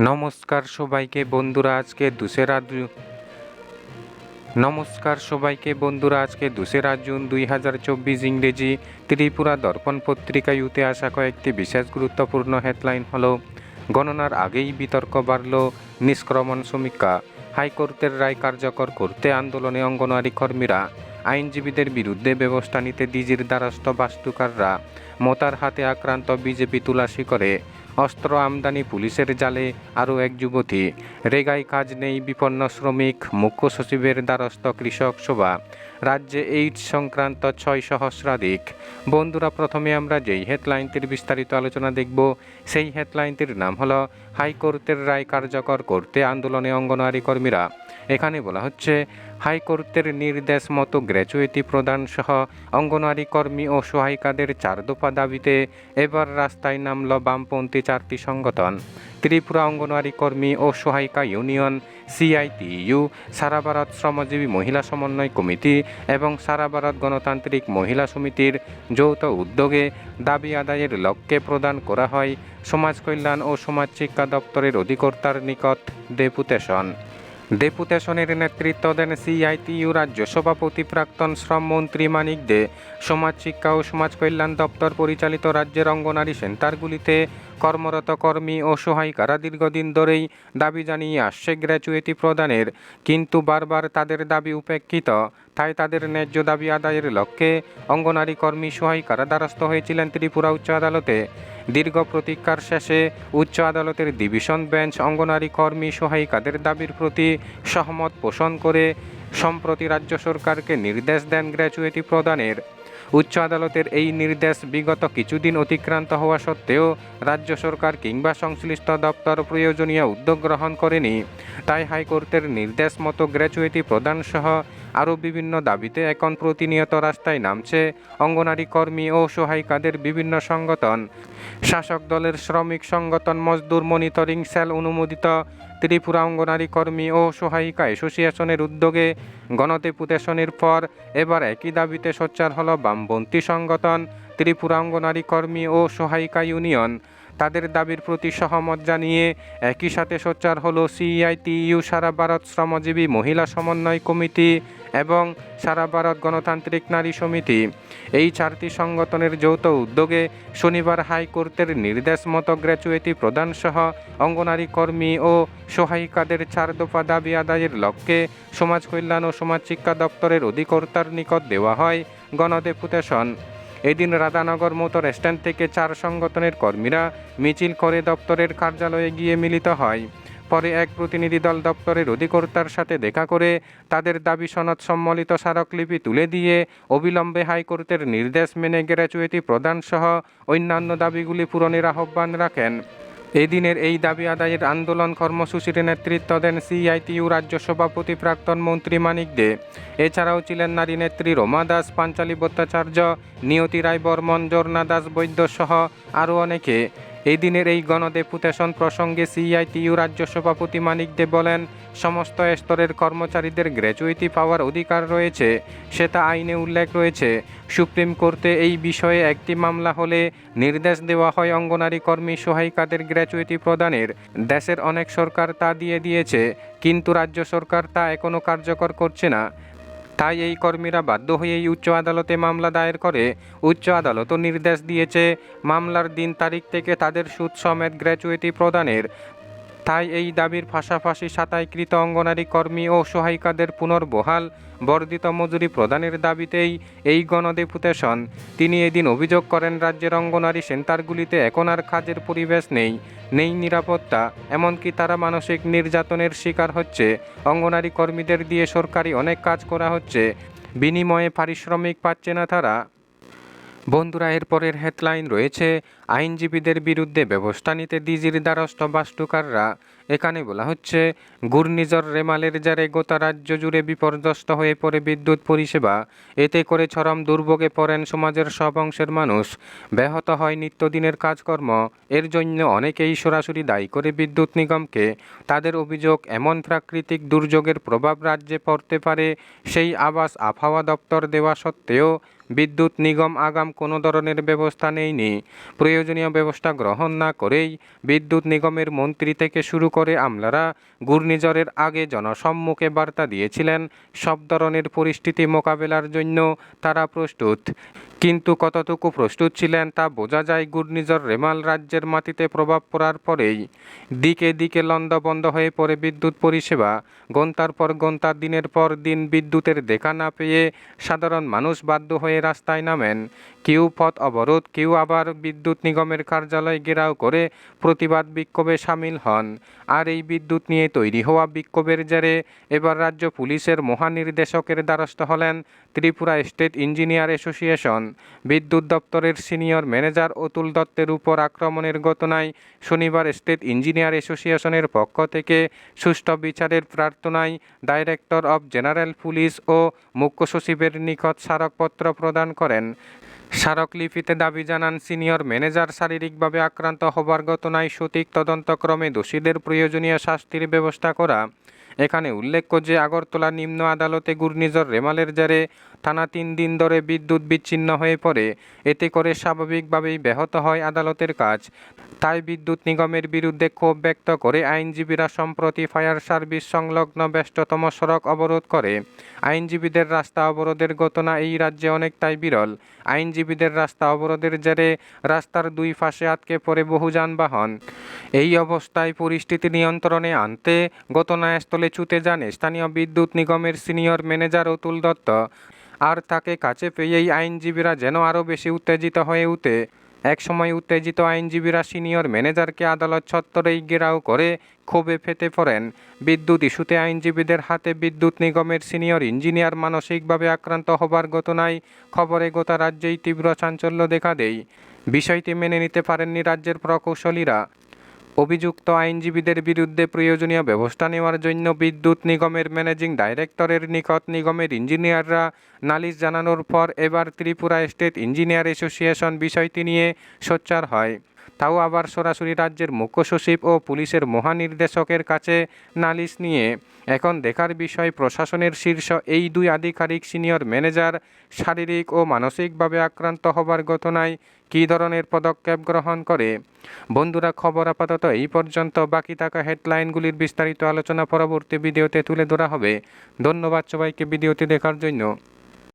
নমস্কার সবাইকে বন্ধুরা, আজকে দুসেরা জু- নমস্কার সবাইকে বন্ধুরা, আজকে দুসেরা জুন দুই হাজার চব্বিশ ইংরেজি ত্রিপুরা দর্পণ পত্রিকায় উঠে আসা কয়েকটি বিশেষ গুরুত্বপূর্ণ হেডলাইন হলো, গণনার আগেই বিতর্ক বাড়ল, নিষ্ক্রমণ সমীক্ষা হাইকোর্টের রায় কার্যকর করতে আন্দোলনে অঙ্গনওয়াড়ি কর্মীরা, আইনজীবীদের বিরুদ্ধে ব্যবস্থা নিতে ডিজির দ্বারস্থ বাস্তুকাররা, মতার হাতে আক্রান্ত বিজেপি তুলাসী করে। অস্ত্র আমদানি পুলিশের জালে আরও এক যুবতী। রেগায় কাজ নেই বিপন্ন শ্রমিক, মুখ্য সচিবের দ্বারস্থ কৃষক সভা রাজ্যে এইডস সংক্রান্ত ছয় সহস্রাধিক। বন্ধুরা, প্রথমে আমরা যেই হেডলাইনটির বিস্তারিত আলোচনা দেখব, সেই হেডলাইনটির নাম হলো, হাইকোর্টের রায় কার্যকর করতে আন্দোলনে অঙ্গনওয়াড়ি কর্মীরা। এখানে বলা হচ্ছে হাইকোর্টের নির্দেশ মতো গ্র্যাচুইটি প্রদান সহ অঙ্গনওয়াড়ি কর্মী ও সহায়িকাদের চার দফা দাবিতে এবার রাস্তায় নামল বামপন্থী চারটি সংগঠন। ত্রিপুরা অঙ্গনওয়াড়ি কর্মী ও সহায়িকা ইউনিয়ন, সিআইটিইউ সারা ভারত শ্রমজীবী মহিলা সমন্বয় কমিটি এবং সারা ভারত গণতান্ত্রিক মহিলা সমিতির যৌথ উদ্যোগে দাবি আদায়ের লক্ষ্যে প্রদান করা হয় সমাজ কল্যাণ ও সমাজ শিক্ষা দপ্তরের অধিকর্তার নিকট ডেপুটেশন। ডেপুটেশনের নেতৃত্ব দেন সিআইটিইউ রাজ্য সভাপতি প্রাক্তন শ্রমমন্ত্রী মানিক দে। সমাজ শিক্ষা ও সমাজ কল্যাণ দপ্তর পরিচালিত রাজ্যের অঙ্গনারী সেন্টারগুলিতে কর্মরত কর্মী ও সহায়িকারা দীর্ঘদিন ধরেই দাবি জানিয়ে আসছে গ্র্যাচুয়েটি প্রদানের। কিন্তু বারবার তাদের দাবি উপেক্ষিত, তাই তাদের ন্যায্য দাবি আদায়ের লক্ষ্যে অঙ্গনারী কর্মী সহায়িকারা দ্বারস্থ হয়েছিলেন ত্রিপুরা উচ্চ আদালতে। দীর্ঘ প্রতীক্ষার শেষে উচ্চ আদালতের ডিভিশন বেঞ্চ অঙ্গনারী কর্মী সহায়িকাদের দাবির প্রতি সহমত পোষণ করে সম্প্রতি রাজ্য সরকারকে নির্দেশ দেন গ্র্যাচুয়েটি প্রদানের। উচ্চ আদালতের এই নির্দেশ বিগত কিছুদিন অতিক্রান্ত হওয়া সত্ত্বেও রাজ্য সরকার কিংবা সংশ্লিষ্ট দপ্তর প্রয়োজনীয় উদ্যোগ গ্রহণ করেনি। তাই হাইকোর্টের নির্দেশ মতো গ্র্যাচুইটি প্রদান সহ আরও বিভিন্ন দাবিতে এখন প্রতিনিয়ত রাস্তায় নামছে অঙ্গনারী কর্মী ও সহায়িকাদের বিভিন্ন সংগঠন। শাসক দলের শ্রমিক সংগঠন মজদুর মনিটরিং সেল অনুমোদিত। ত্রিপুরা অঙ্গনারী কর্মী ও সহায়িকা অ্যাসোসিয়েশনের উদ্যোগে গণডেপুটেশনের পর এবার একই দাবিতে সোচ্চার হল বামপন্থী সংগঠন, ত্রিপুরা অঙ্গনারী কর্মী ও সহায়িকা ইউনিয়ন। তাদের দাবির প্রতি সহমত জানিয়ে একই সাথে সোচ্চার হলো সিআইটিইউ সারা ভারত শ্রমজীবী মহিলা সমন্বয় কমিটি এবং সারা ভারত গণতান্ত্রিক নারী সমিতি। এই চারটি সংগঠনের যৌথ উদ্যোগে শনিবার হাইকোর্টের নির্দেশ মতো গ্র্যাচুয়েটি প্রদান সহ অঙ্গনারী কর্মী ও সহায়িকাদের চার দফা দাবি আদায়ের লক্ষ্যে সমাজ কল্যাণ ও সমাজ শিক্ষা দপ্তরের অধিকর্তার নিকট দেওয়া হয় গণডেপুটেশন এদিন রাধানগর মোটর স্ট্যান্ড থেকে চার সংগঠনের কর্মীরা মিছিল করে দপ্তরের কার্যালয়ে গিয়ে মিলিত হয়। পরে এক প্রতিনিধি দল দপ্তরের অধিকর্তার সাথে দেখা করে তাদের দাবি সনদ সম্বলিত স্মারকলিপি তুলে দিয়ে অবিলম্বে হাইকোর্টের নির্দেশ মেনে গ্র্যাচুয়েটি প্রদানসহ অন্যান্য দাবিগুলি পূরণের আহ্বান রাখেন। এদিনের এই দাবি আদায়ের আন্দোলন কর্মসূচির নেতৃত্ব দেন সিআইটিইউ রাজ্য সভাপতি প্রাক্তন মন্ত্রী মানিক দে। এছাড়াও ছিলেন নারী নেত্রী রোমা দাস, পাঞ্চালী ভট্টাচার্য, নিয়তি রায় বর্মন জর্ণা দাস বৈদ্য সহ আরও অনেকে। এই দিনের এই গণডেপুটেশন প্রসঙ্গে সিআইটিইউ রাজ্য সভাপতি মানিক দে বলেন, সমস্ত স্তরের কর্মচারীদের গ্র্যাচুইটি পাওয়ার অধিকার রয়েছে, সেটা আইনে উল্লেখ রয়েছে। সুপ্রিম কোর্টে এই বিষয়ে একটি মামলা হলে নির্দেশ দেওয়া হয় অঙ্গনারী কর্মী সহায়িকাদের গ্র্যাচুইটি প্রদানের। দেশের অনেক সরকার তা দিয়ে দিয়েছে, কিন্তু রাজ্য সরকার তা এখনও কার্যকর করছে না। তাই এই কর্মীরা বাধ্য হয়েই উচ্চ আদালতে মামলা দায়ের করে। উচ্চ আদালতও নির্দেশ দিয়েছে, মামলার দিন তারিখ থেকে তাদের সুদ সমেত গ্র্যাচুইটি প্রদানের। তাই এই দাবির পাশাপাশি সাতাইকৃত অঙ্গনারী কর্মী ও সহায়িকাদের পুনর্বহাল বর্ধিত মজুরি প্রদানের দাবিতেই এই গণডেপুটেশন। তিনি এদিন অভিযোগ করেন, রাজ্যের অঙ্গনারী সেন্টারগুলিতে এখন আর কাজের পরিবেশ নেই নেই নিরাপত্তা, এমনকি তারা মানসিক নির্যাতনের শিকার হচ্ছে। অঙ্গনারী কর্মীদের দিয়ে সরকারি অনেক কাজ করা হচ্ছে, বিনিময়ে পারিশ্রমিক পাচ্ছে না তারা। বন্ধুরা, এরপরের হেডলাইন রয়েছে আইনজীবীদের বিরুদ্ধে ব্যবস্থা নিতে ডিজির দ্বারস্থ বাস্তুকাররা। এখানে বলা হচ্ছে, ঘূর্ণিঝড় রেমালের জারে গোটা রাজ্য জুড়ে বিপর্যস্ত হয়ে পড়ে বিদ্যুৎ পরিষেবা। এতে করে চরম দুর্ভোগে পড়েন সমাজের সব অংশের মানুষ। ব্যাহত হয় নিত্যদিনের কাজকর্ম। এর জন্য অনেকেই সরাসরি দায়ী করে বিদ্যুৎ নিগমকে। তাদের অভিযোগ, এমন প্রাকৃতিক দুর্যোগের প্রভাব রাজ্যে পড়তে পারে, সেই আবাস আবহাওয়া দপ্তর দেওয়া সত্ত্বেও বিদ্যুৎ নিগম আগাম কোনো ধরনের ব্যবস্থা নেয়নি। প্রয়োজন প্রয়োজনীয় ব্যবস্থা গ্রহণ না করেই বিদ্যুৎ নিগমের মন্ত্রী থেকে শুরু করে আমলারা ঘূর্ণিঝড়ের আগে জনসম্মুখে বার্তা দিয়েছিলেন, সব ধরনের পরিস্থিতি মোকাবেলার জন্য তারা প্রস্তুত। কিন্তু কতটুকু প্রস্তুত ছিলেন তা বোঝা যায় ঘূর্ণিঝড় রেমাল রাজ্যের মাটিতে প্রভাব পড়ার পরেই। দিকে দিকে লণ্ডভণ্ড হয়ে পড়ে বিদ্যুৎ পরিষেবা। ঘণ্টার পর ঘণ্টা দিনের পর দিন বিদ্যুতের দেখা না পেয়ে সাধারণ মানুষ বাধ্য হয়ে রাস্তায় নামেন। কেউ পথ অবরোধ, কেউ আবার বিদ্যুৎ নিগমের কার্যালয় ঘেরাও করে প্রতিবাদ বিক্ষোভে সামিল হন। আর এই বিদ্যুৎ নিয়ে তৈরি হওয়া বিক্ষোভের জেরে এবার রাজ্য পুলিশের মহানির্দেশকের দ্বারস্থ হলেন ত্রিপুরা স্টেট ইঞ্জিনিয়ার অ্যাসোসিয়েশন। বিদ্যুৎ দপ্তরের সিনিয়র ম্যানেজার অতুল দত্তের উপর আক্রমণের ঘটনায় শনিবার স্টেট ইঞ্জিনিয়ার অ্যাসোসিয়েশনের পক্ষ থেকে সুষ্ঠু বিচারের প্রার্থনায় ডাইরেক্টর অব জেনারেল পুলিশ ও মুখ্য সচিবের নিকট স্মারকপত্র প্রদান করেন। স্মারকলিপিতে দাবি জানান, সিনিয়র ম্যানেজার শারীরিকভাবে আক্রান্ত হবার ঘটনায় সঠিক তদন্তক্রমে দোষীদের প্রয়োজনীয় শাস্তির ব্যবস্থা করা এখানে উল্লেখ্য যে আগরতলা নিম্ন আদালতে ঘূর্ণিঝড় রেমালের জেরে টানা তিন দিন ধরে বিদ্যুৎ বিচ্ছিন্ন হয়ে পড়ে, এতে করে স্বাভাবিকভাবেই ব্যাহত হয় আদালতের কাজ। তাই বিদ্যুৎ নিগমের বিরুদ্ধে ক্ষোভ ব্যক্ত করে আইনজীবীরা সম্প্রতি ফায়ার সার্ভিস সংলগ্ন ব্যস্ততম সড়ক অবরোধ করে। আইনজীবীদের রাস্তা অবরোধের ঘটনা এই রাজ্যে অনেকটাই বিরল। আইনজীবীদের রাস্তা অবরোধের জেরে রাস্তার দুই পাশে আটকে পড়ে বহু যানবাহন। এই অবস্থায় পরিস্থিতি নিয়ন্ত্রণে আনতে ঘটনাস্থলে ছুটে যান স্থানীয় বিদ্যুৎ নিগমের সিনিয়র ম্যানেজার অতুল দত্ত। আর তাকে কাছে পেয়েই আইনজীবীরা যেন আরও বেশি উত্তেজিত হয়ে উঠে। একসময় উত্তেজিত আইনজীবীরা সিনিয়র ম্যানেজারকে আদালত চত্বরেই ঘেরাও করে ক্ষোভে ফেটে পড়েন। বিদ্যুৎ ইস্যুতে আইনজীবীদের হাতে বিদ্যুৎ নিগমের সিনিয়র ইঞ্জিনিয়ার মানসিকভাবে আক্রান্ত হবার ঘটনায় খবরে গোটা রাজ্যেই তীব্র চাঞ্চল্য দেখা দেয়। বিষয়টি মেনে নিতে পারেননি রাজ্যের প্রকৌশলীরা। অভিযুক্ত আইনজীবীদের বিরুদ্ধে প্রয়োজনীয় ব্যবস্থা নেওয়ার জন্য বিদ্যুৎ নিগমের ম্যানেজিং ডাইরেক্টরের নিকট নিগমের ইঞ্জিনিয়াররা নালিশ জানানোর পর এবার ত্রিপুরা স্টেট ইঞ্জিনিয়ার অ্যাসোসিয়েশন বিষয়টি নিয়ে সোচ্চার হয়। তাও আবার সরাসরি রাজ্যের মুখ্য সচিব ও পুলিশের মহানির্দেশকের কাছে নালিশ নিয়ে। এখন দেখার বিষয়, প্রশাসনের শীর্ষ এই দুই আধিকারিক সিনিয়র ম্যানেজার শারীরিক ও মানসিকভাবে আক্রান্ত হবার ঘটনায় কী ধরনের পদক্ষেপ গ্রহণ করে? বন্ধুরা, খবর আপাতত এই পর্যন্ত। বাকি থাকা হেডলাইনগুলির বিস্তারিত আলোচনা পরবর্তী ভিডিওতে তুলে ধরা হবে। ধন্যবাদ সবাইকে ভিডিওটি দেখার জন্য।